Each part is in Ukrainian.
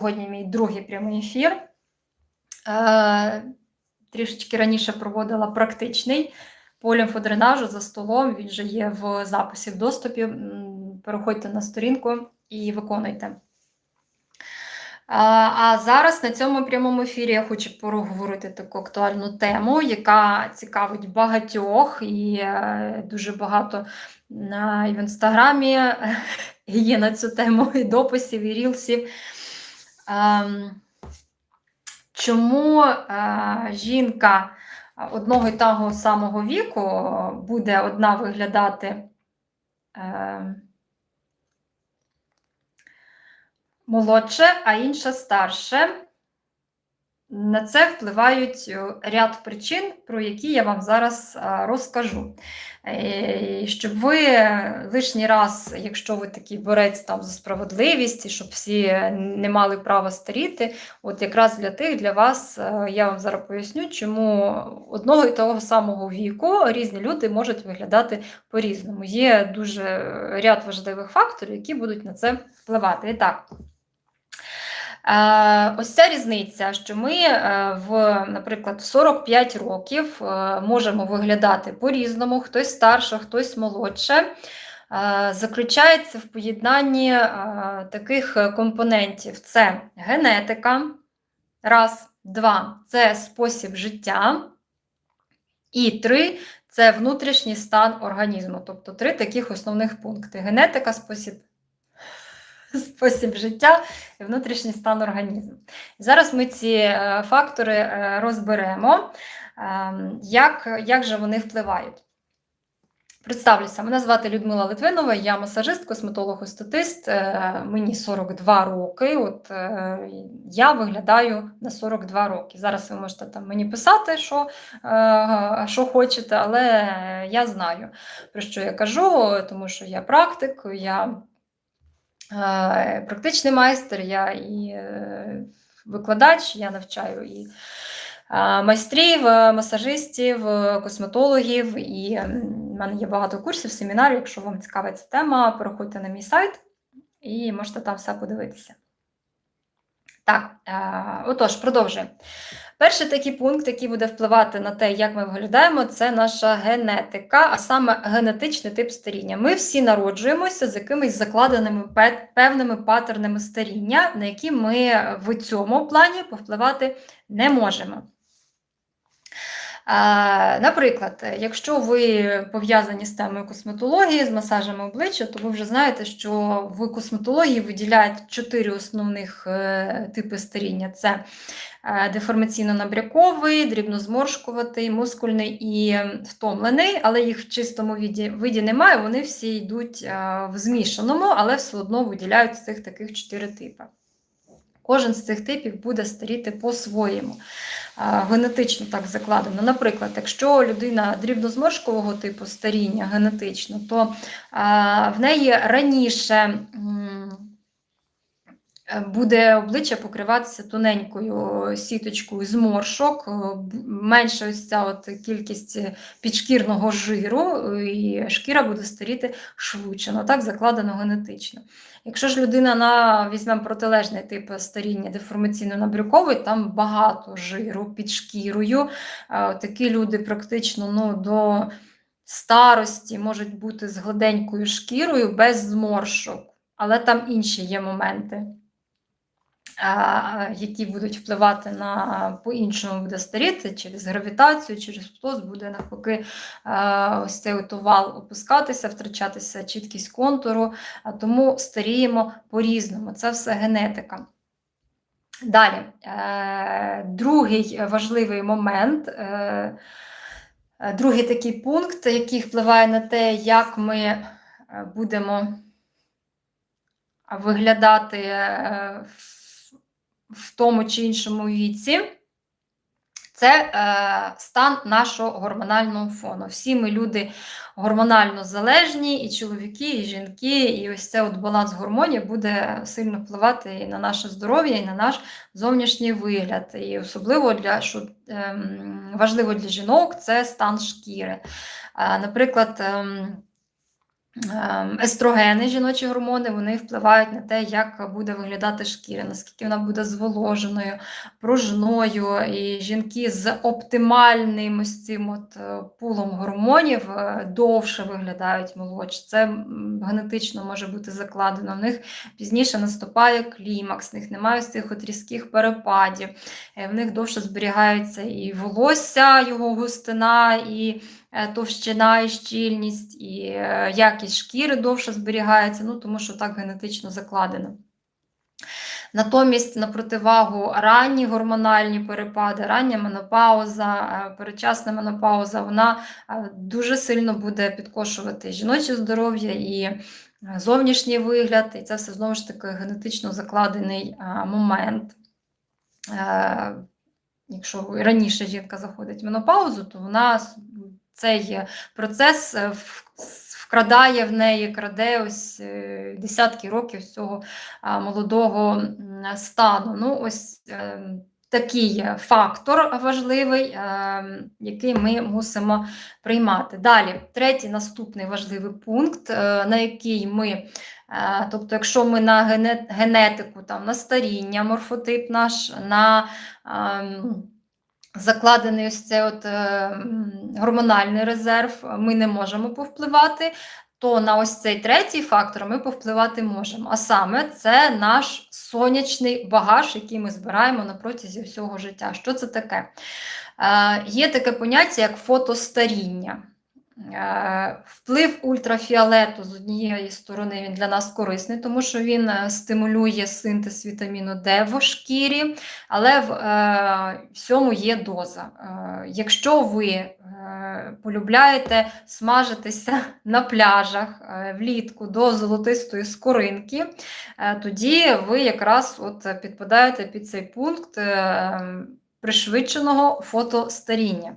Сьогодні мій другий прямий ефір. Е, Трішечки раніше проводила практичний по лімфодренажу за столом. Він же є в записі в доступі. Переходьте на сторінку і виконуйте. А зараз на цьому прямому ефірі я хочу поговорити таку актуальну тему, яка цікавить багатьох, і е, дуже багато і в інстаграмі є на цю тему і дописів, і рілсів. Ем, чому е, жінка одного і того самого віку буде одна виглядати ем, молодше, а інша старше? На це впливають е, ряд причин, про які я вам зараз розкажу. Е, щоб ви лишній раз, якщо ви такий борець там за справедливість, і щоб всі не мали права старіти, от якраз для тих, для вас е, я вам зараз поясню, чому одного і того самого віку різні люди можуть виглядати по-різному. Є дуже ряд важливих факторів, які будуть на це впливати. І так. Е, ось ця різниця, що ми, е, в, наприклад, 45 років е, можемо виглядати по-різному, хтось старше, хтось молодше, заключається в поєднанні таких компонентів: це генетика, раз, два. Це спосіб життя, і три. Це внутрішній стан організму. Тобто три таких основних пункти: генетика, спосіб спосіб життя і внутрішній стан організму. Зараз ми ці е, фактори е, розберемо, ем, як, як же вони впливають. Представлюся, мене звати Людмила Литвинова, я масажист, косметолог остатист е, мені 42 роки. От Я виглядаю на 42 роки. Зараз ви можете там мені писати, що що хочете, але я знаю, про що я кажу, тому що я практик, я практичний майстер, я і е, викладач, я навчаю і майстрів, масажистів, косметологів, і в мене є багато курсів, семінарів. Якщо вам цікава ця тема, переходьте на мій сайт і можете там все подивитися. Так, отож, продовжуємо. Перший такий пункт, який буде впливати на те, як ми виглядаємо, це наша генетика, а саме генетичний тип старіння. Ми всі народжуємося з якимись закладеними певними паттернами старіння, на які ми в цьому плані повпливати не можемо. Наприклад, якщо ви пов'язані з темою косметології, з масажами обличчя, то ви вже знаєте, що в косметології виділяють чотири основних е, типи старіння: це е, деформаційно-набряковий, дрібнозморшкуватий, мускульний і втомлений, але їх в чистому виді, виді немає, вони всі йдуть е, в змішаному, але все одно виділяють з цих таких чотири типи. Кожен з цих типів буде старіти по-своєму. Генетично так закладено. Наприклад, якщо людина дрібнозморшкового типу старіння генетично, то в неї раніше буде обличчя покриватися тоненькою сіточкою зморшок, менша ось ця от кількість підшкірного жиру, і шкіра буде старіти швидше. Ну, так закладено генетично. Якщо ж людина на візьмемо протилежний тип старіння деформаційно-набрюковий, там багато жиру під шкірою. Такі люди практично ну, до старості можуть бути з гладенькою шкірою без зморшок, але там інші є моменти які будуть впливати на по-іншому буде старіти через гравітацію, через птоз буде навпаки ось цей от опускатися, втрачатися чіткість контуру, тому старіємо по-різному. Це все генетика. Далі, е, другий важливий момент, е, другий такий пункт, який впливає на те, як ми е, будемо виглядати в в тому чи іншому віці, це е, стан нашого гормонального фону. Всі ми люди гормонально залежні, і чоловіки, і жінки, і ось це от баланс гормонів буде сильно впливати і на наше здоров'я, і на наш зовнішній вигляд. І особливо для що е, важливо для жінок це стан шкіри. Е, наприклад, е, естрогени, жіночі гормони, вони впливають на те, як буде виглядати шкіра, наскільки вона буде зволоженою, пружною. І жінки з оптимальним ось цим от е, пулом гормонів е, довше виглядають молодше. Це генетично може бути закладено. В них пізніше наступає клімакс, в них немає ось цих от різких перепадів, е, в них довше зберігається і волосся, його густина, і товщина, і щільність, і е, якість шкіри довше зберігається, ну тому що так генетично закладено. Натомість, на противагу ранні гормональні перепади, рання менопауза, е, передчасна менопауза, вона е, дуже сильно буде підкошувати жіноче здоров'я і е, зовнішній вигляд, і це все знову ж таки генетично закладений е, момент. Е, Якщо раніше жінка заходить в менопаузу, то вона цей процес е, вкрадає в неї, краде ось е, десятки років цього молодого стану. Ну, ось е, такий фактор важливий, який ми мусимо приймати. Далі, третій наступний важливий пункт, на який ми, тобто, якщо ми на генетику, там, на старіння, морфотип наш, на ем, закладений ось цей от, е, гормональний резерв, ми не можемо повпливати, то на ось цей третій фактор ми повпливати можемо. А саме це наш сонячний багаж, який ми збираємо на протязі всього життя. Що це таке? Е, Є таке поняття, як фотостаріння. Е, Вплив ультрафіолету з однієї сторони він для нас корисний, тому що він е, стимулює синтез вітаміну Д в шкірі, але в е, всьому є доза. Якщо ви полюбляєте смажитися на пляжах влітку до золотистої скоринки, тоді ви якраз от підпадаєте під цей пункт е, пришвидшеного фотостаріння.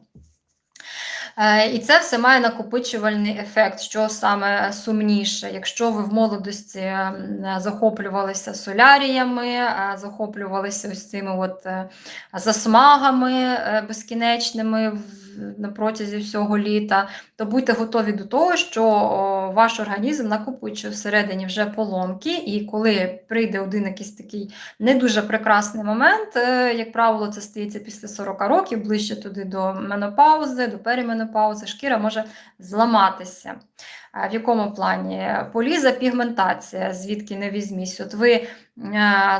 Е, І це все має накопичувальний ефект, що саме сумніше. Якщо ви в молодості захоплювалися соляріями, е, захоплювалися ось цими от е, засмагами е, безкінечними на протязі всього літа, то будьте готові до того, що ваш організм накопичує всередині вже поломки, і коли прийде один якийсь такий не дуже прекрасний момент, е, як правило, це стається після 40 років, ближче туди до менопаузи, до переменопаузи, шкіра може зламатися. В якому плані? Поліза пігментація, звідки не візьмісь. От ви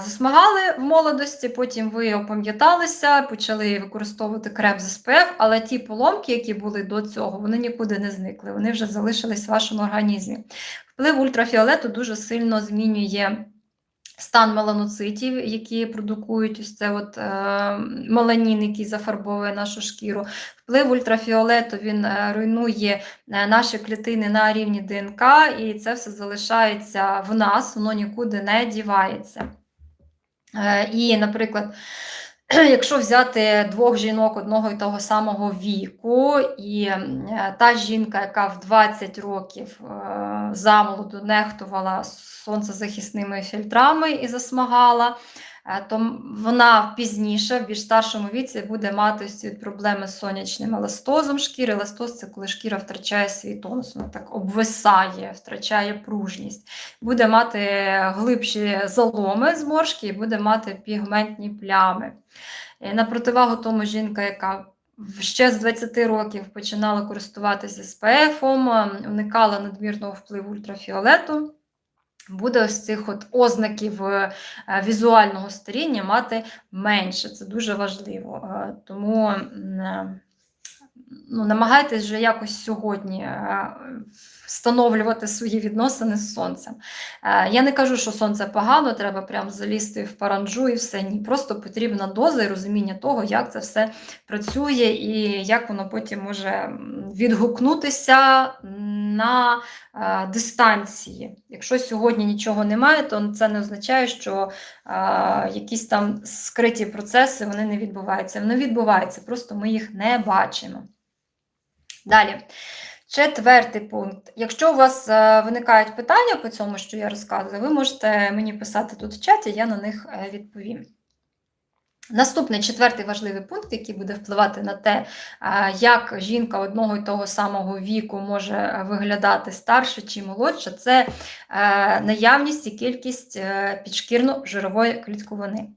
засмагали в молодості, потім ви опам'яталися, почали використовувати крем з СПФ, але ті поломки, які були до цього, вони нікуди не зникли, вони вже залишились в вашому організмі. Вплив ультрафіолету дуже сильно змінює стан меланоцитів, які продукують ось це от, е, меланін, який зафарбовує нашу шкіру. Вплив ультрафіолету він е, руйнує е, наші клітини на рівні ДНК, і це все залишається в нас, воно нікуди не дівається. Е, І, наприклад, якщо взяти двох жінок одного і того самого віку, і та жінка, яка в 20 років е, замолоду нехтувала сонцезахисними фільтрами і засмагала, то вона пізніше, в більш старшому віці, буде мати ці проблеми з сонячним еластозом шкіри. Еластоз це коли шкіра втрачає свій тонус, вона так обвисає, втрачає пружність. Буде мати глибші заломи зморшки і буде мати пігментні плями. Е, На противагу тому жінка, яка ще з 20 років починала користуватися СПФ, уникала надмірного впливу ультрафіолету, буде ось цих от ознаків е, е, візуального старіння мати менше. Це дуже важливо. Е, Тому ну, намагайтесь вже якось сьогодні встановлювати свої відносини з сонцем. Е, Я не кажу, що сонце погано, треба прям залізти в паранджу і все. Ні, просто потрібна доза і розуміння того, як це все працює і як воно потім може відгукнутися на е, дистанції. Якщо сьогодні нічого немає, то це не означає, що е, якісь там скриті процеси вони не відбуваються. Вони відбуваються, просто ми їх не бачимо. Далі. Четвертий пункт. Якщо у вас е, виникають питання по цьому, що я розказую, ви можете мені писати тут в чаті, я на них е, відповім. Наступний четвертий важливий пункт, який буде впливати на те, як жінка одного і того самого віку може виглядати старше чи молодше, це наявність і кількість е, підшкірно-жирової клітковини.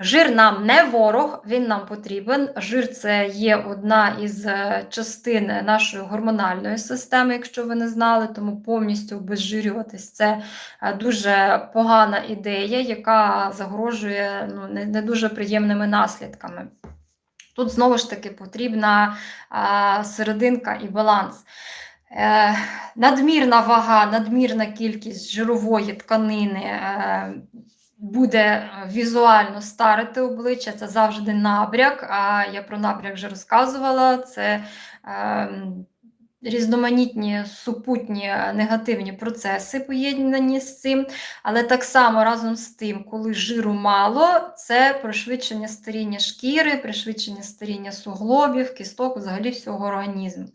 Жир нам не ворог, він нам потрібен. Жир це є одна із е, частин нашої гормональної системи, якщо ви не знали, тому повністю обезжирюватись це е, дуже погана ідея, яка загрожує ну, не, дуже приємними наслідками. Тут знову ж таки потрібна а, серединка і баланс. Е, Надмірна вага, надмірна кількість жирової тканини. Буде е, візуально старити обличчя, це завжди набряк. А я про набряк вже розказувала. Це е, різноманітні супутні е, негативні процеси поєднані з цим, але так само разом з тим, коли жиру мало, це пришвидшення старіння шкіри, пришвидшення старіння суглобів, кісток, взагалі всього організму.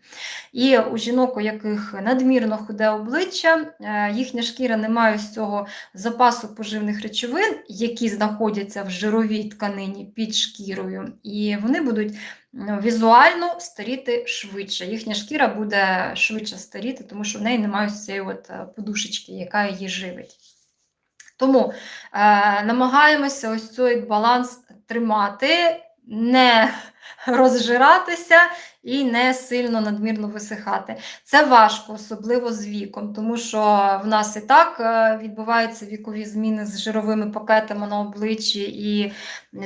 І у жінок, у яких надмірно худе обличчя, е, їхня шкіра не має з цього запасу поживних речовин, які знаходяться в жировій тканині під шкірою, і вони будуть візуально старіти швидше. Їхня шкіра буде швидше старіти, тому що в неї немає цієї от е, подушечки, яка її живить. Тому е, намагаємося ось цей баланс тримати, не розжиратися і не сильно надмірно висихати. Це важко, особливо з віком, тому що в нас і так е, відбуваються вікові зміни з жировими пакетами на обличчі, і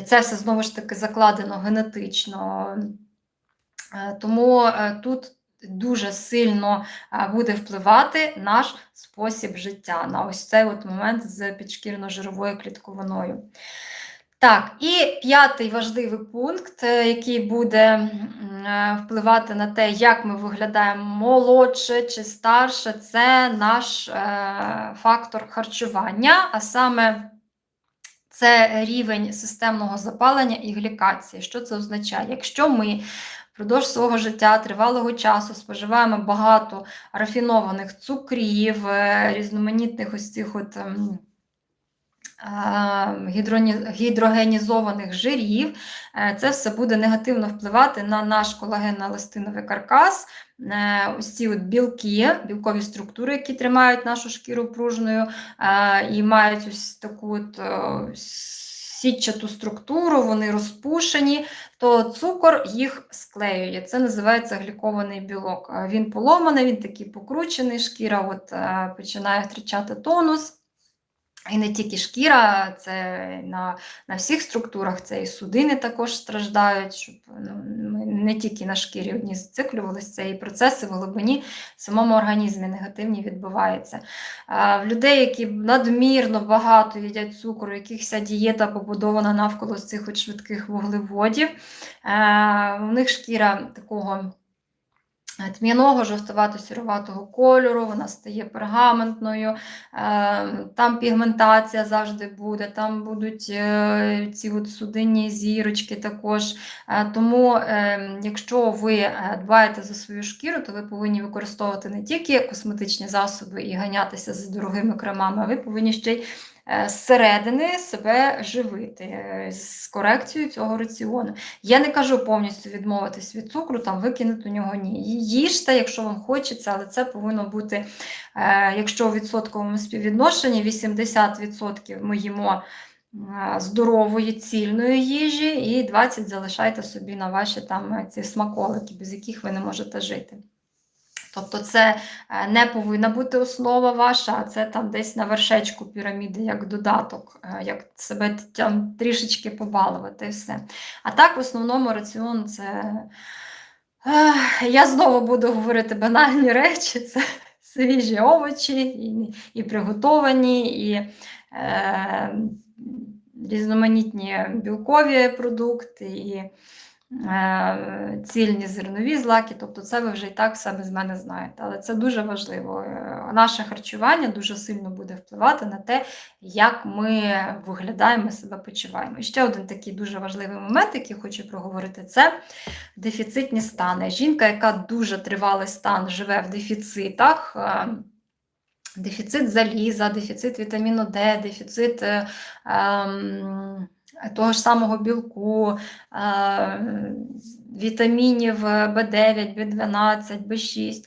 це все знову ж таки закладено генетично. Е, тому е, тут дуже сильно буде впливати наш спосіб життя на ось цей от момент з підшкірно-жировою клітковиною. Так, і п'ятий важливий пункт, е, який буде е, впливати на те, як ми виглядаємо молодше чи старше, це наш е, фактор харчування, а саме це рівень системного запалення і глікації. Що це означає? Якщо ми впродовж свого життя тривалого часу споживаємо багато рафінованих цукрів, різноманітних ось цих от. Ем, гідрогенізованих жирів, е, це все буде негативно впливати на наш колагенно-еластиновий каркас, е, ось ці от білки, білкові структури, які тримають нашу шкіру пружною е, і мають ось таку от сітчату структуру, вони розпушені, то цукор їх склеює. Це називається глікований білок. Він поломаний, він такий покручений, шкіра от починає втрачати тонус. І не тільки шкіра, це на на всіх структурах, це і судини також страждають, щоб ну, не тільки на шкірі одні зациклювалися, це і процеси в глибині в самому організмі негативні відбуваються. А, В людей, які надмірно багато їдять цукру, яких вся дієта побудована навколо цих от швидких вуглеводів, а, у них шкіра такого. Тм'яного жовтувато-сіруватого кольору, вона стає пергаментною, ем, там пігментація завжди буде, там будуть е, ці от судинні зірочки також. Е, тому, якщо ви е, дбаєте за свою шкіру, то ви повинні використовувати не тільки косметичні засоби і ганятися за дорогими кремами, а ви повинні ще й Е, зсередини себе живити е, з корекцією цього раціону. Я не кажу повністю відмовитись від цукру, там викинути у нього ні. Їжте, якщо вам хочеться, але це повинно бути, е, якщо у відсотковому співвідношенні 80% ми їмо. Здорової, цільної їжі, і 20 залишайте собі на ваші там ці смаколики, без яких ви не можете жити. Тобто це е, не повинна бути основа ваша, а це там десь на вершечку піраміди, як додаток, е, як себе там трішечки побалувати і все. А так, в основному раціон це. Я знову буду говорити банальні речі: це свіжі овочі, і і приготовані, і е, різноманітні білкові продукти. і Е, цільні зернові злаки, тобто це ви вже і так все без мене знаєте. Але це дуже важливо. Е, наше харчування дуже сильно буде впливати на те, як ми виглядаємо, себе почуваємо. І ще один такий дуже важливий момент, який хочу проговорити, це дефіцитні стани. Жінка, яка дуже тривалий стан живе в дефіцитах. Е, дефіцит заліза, дефіцит вітаміну Д, дефіцит ем, того ж самого білку, вітамінів В9, В12, В6.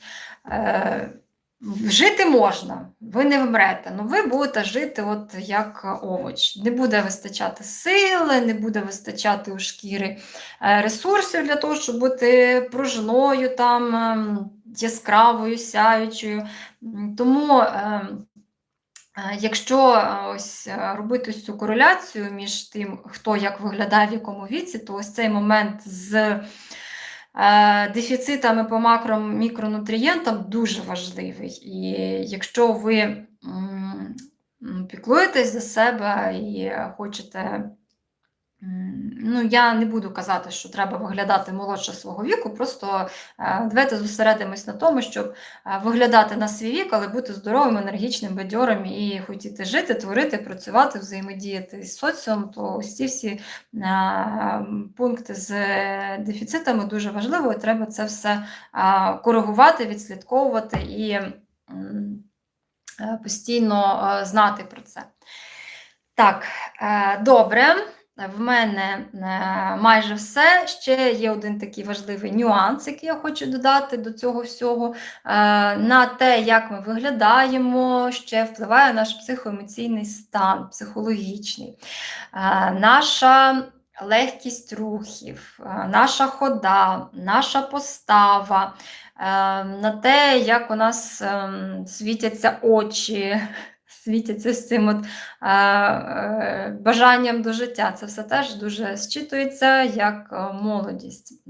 Жити можна, ви не вмрете, але ви будете жити от як овоч. Не буде вистачати сили, не буде вистачати у шкіри е, ресурсів для того, щоб бути пружною, там, ем, яскравою, сяючою. Тому, ем, якщо ось робити цю кореляцію між тим, хто як виглядає в якому віці, то ось цей момент з Е, дефіцитами по макро мікронутрієнтам дуже важливий. І якщо ви піклуєтесь за себе і хочете Ну, я не буду казати, що треба виглядати молодше свого віку, просто е, давайте зосередимось на тому, щоб е, виглядати на свій вік, але бути здоровим, енергічним, бадьорим і хотіти жити, творити, працювати, взаємодіяти з соціумом, то ось ці всі е, пункти з дефіцитами дуже важливо, і треба це все коригувати, відслідковувати і постійно знати про це. Так, добре. В мене е, майже все. Ще є один такий важливий нюанс, який я хочу додати до цього всього. Е, на те, як ми виглядаємо, ще впливає наш психоемоційний стан, психологічний, е, наша легкість рухів, наша хода, наша постава, на те, як у нас ем, світяться очі світяться з цим от, е, е, бажанням до життя. Це все теж дуже зчитується як е, молодість.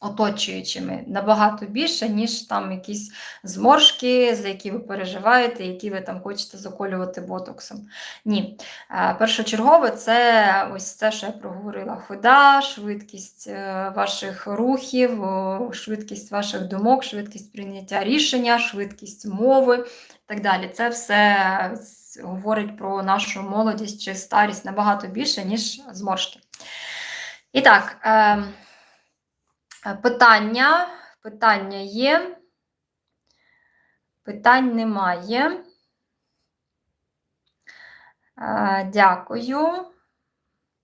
Оточуючими набагато більше, ніж там якісь зморшки, за які ви переживаєте, які ви там хочете заколювати ботоксом. Ні. Е, першочергове це ось це, що я проговорила: хода, швидкість е, ваших рухів, швидкість ваших думок, швидкість прийняття рішення, швидкість мови, так далі. Це все говорить про нашу молодість чи старість набагато більше, ніж зморшки. І так, ем, питання, питання є, питань немає. Е, дякую.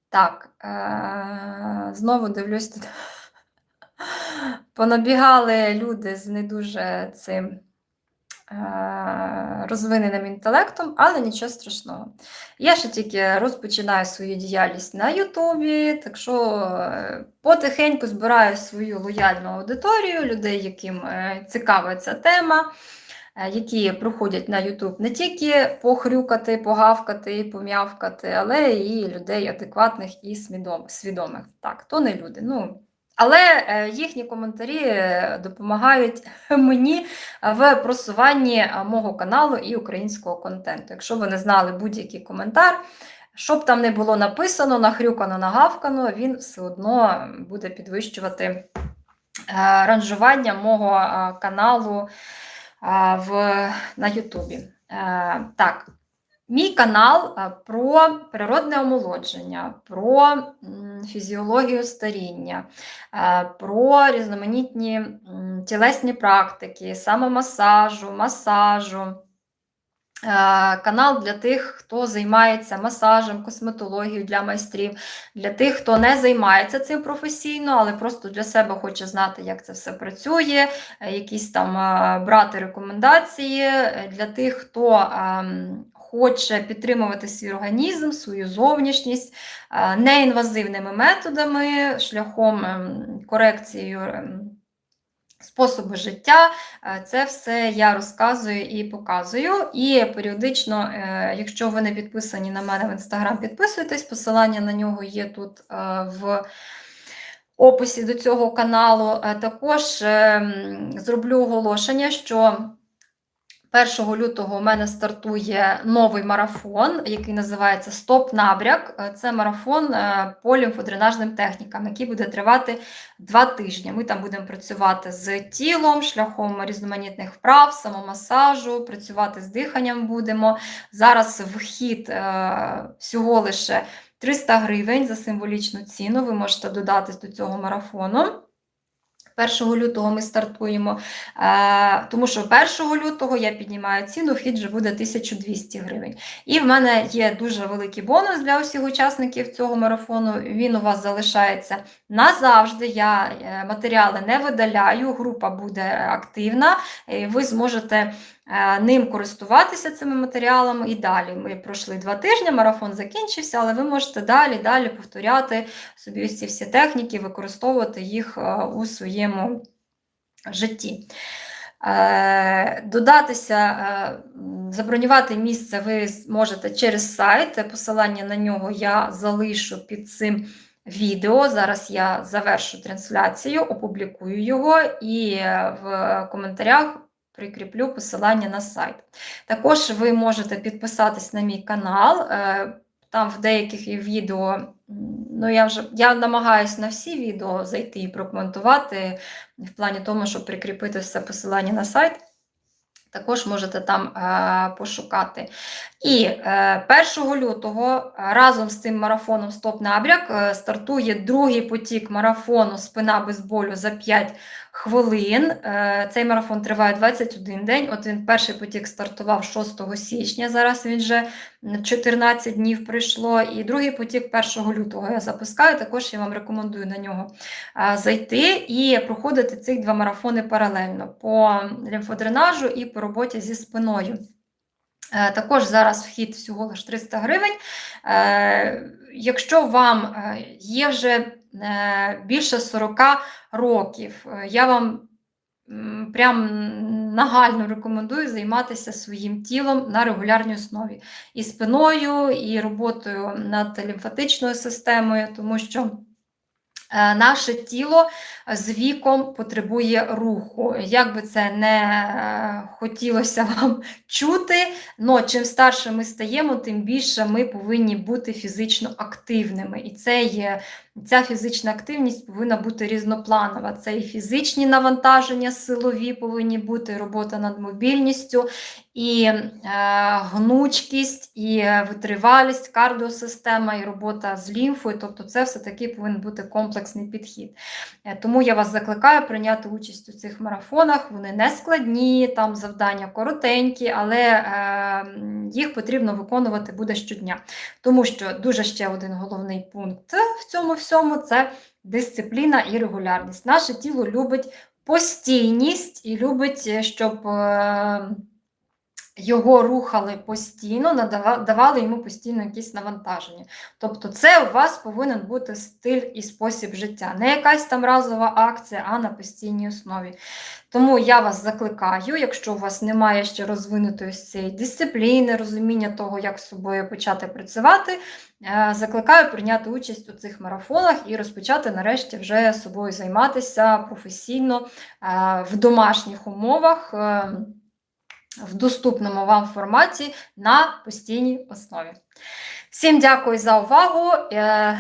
Так, е, знову дивлюсь. Понабігали люди з не дуже цим. Е, розвиненим інтелектом, але нічого страшного. Я ще тільки розпочинаю свою діяльність на Ютубі, так що е, потихеньку збираю свою лояльну аудиторію, людей, яким е, цікава ця тема, які проходять на Ютуб не тільки похрюкати, погавкати, пом'явкати, але і людей адекватних і свідомих. Так, то не люди. ну, але е, їхні коментарі е, допомагають мені в просуванні е, мого каналу і українського контенту. Якщо ви не знали будь-який коментар, що б там не було написано, нахрюкано, нагавкано, він все одно буде підвищувати ранжування мого каналу в, на Ютубі. Так, Мій канал про природне омолодження, про фізіологію старіння, про різноманітні тілесні практики, самомасажу, масажу. Канал для тих, хто займається масажем, косметологією для майстрів, для тих, хто не займається цим професійно, але просто для себе хоче знати, як це все працює, е, якісь там брати рекомендації, е, для тих, хто хоче підтримувати свій організм, свою зовнішність е, неінвазивними методами, шляхом ем, корекції ем, способу життя. Е, це все я розказую і показую. І періодично, е, якщо ви не підписані на мене в інстаграм, підписуйтесь, посилання на нього є тут в. Описі до цього каналу також ем, зроблю оголошення, що 1 лютого у мене стартує новий марафон, який називається Стоп-набряк. Е, це марафон е, по лімфодренажним технікам, який буде тривати два тижні. Ми там будемо працювати з тілом, шляхом різноманітних вправ, самомасажу, працювати з диханням будемо. Зараз вхід е, всього лише 300 гривень за символічну ціну. Ви можете додатись до цього марафону. 1 лютого ми стартуємо, е, тому що 1 лютого я піднімаю ціну, вхід вже буде 1200 гривень. І в мене є дуже великий бонус для усіх учасників цього марафону. Він у вас залишається назавжди. Я е, матеріали не видаляю, група буде активна, і ви зможете е, ним користуватися цими матеріалами і далі. Ми пройшли два тижні, марафон закінчився, але ви можете далі далі повторяти собі ці всі техніки, використовувати їх е, у своєму житті. Е, Додатися, е, забронювати місце ви можете через сайт. Посилання на нього я залишу під цим відео. Зараз я завершу трансляцію, опублікую його і е, в коментарях прикріплю посилання на сайт. Також ви можете підписатись на мій канал. е, Там в деяких відео, ну я вже я намагаюся на всі відео зайти і прокоментувати в плані тому, щоб прикріпити все посилання на сайт. Також можете там е, пошукати. І е, 1 лютого разом з цим марафоном Стоп Набряк е, стартує другий потік марафону Спина без болю за 5 хвилин. Е, цей марафон триває 21 день. От він перший потік стартував 6 січня. Зараз він вже 14 днів пройшло. І другий потік 1 лютого я запускаю. Також я вам рекомендую на нього е, зайти і проходити ці два марафони паралельно по лімфодренажу і по роботі зі спиною. Е, Також зараз вхід всього лише 300 гривень. Якщо вам є вже більше 40 років, е, я вам прям нагально рекомендую займатися своїм тілом на регулярній основі. І спиною, і роботою над лімфатичною системою, тому що е, наше тіло з віком потребує руху. Як би це не е, хотілося вам чути, але чим старше ми стаємо, тим більше ми повинні бути фізично активними. І це є, ця фізична активність повинна бути різнопланова. Це і фізичні навантаження силові повинні бути, робота над мобільністю, і е, гнучкість, і е, витривалість, кардіосистема, і робота з лімфою. Тобто, це все-таки повинен бути комплексний підхід. Е, Тому я вас закликаю прийняти участь у цих марафонах. Вони не складні, там завдання коротенькі, але е, їх потрібно виконувати буде щодня. Тому що дуже ще один головний пункт в цьому всьому це дисципліна і регулярність. Наше тіло любить постійність і любить, е, щоб. Е, його рухали постійно, давали йому постійно якісь навантаження. Тобто, це у вас повинен бути стиль і спосіб життя, не якась там разова акція, а на постійній основі. Тому я вас закликаю, якщо у вас немає ще розвинутої цієї дисципліни, розуміння того, як з собою почати працювати, е, закликаю прийняти участь у цих марафонах і розпочати нарешті вже собою займатися професійно е, в домашніх умовах. Е, в доступному вам форматі на постійній основі. Всім дякую за увагу. Е,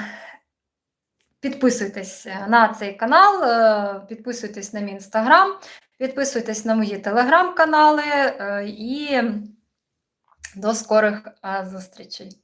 Підписуйтесь на цей канал, е, підписуйтесь на мій інстаграм, підписуйтесь на мої телеграм-канали е, і до скорих е, зустрічей.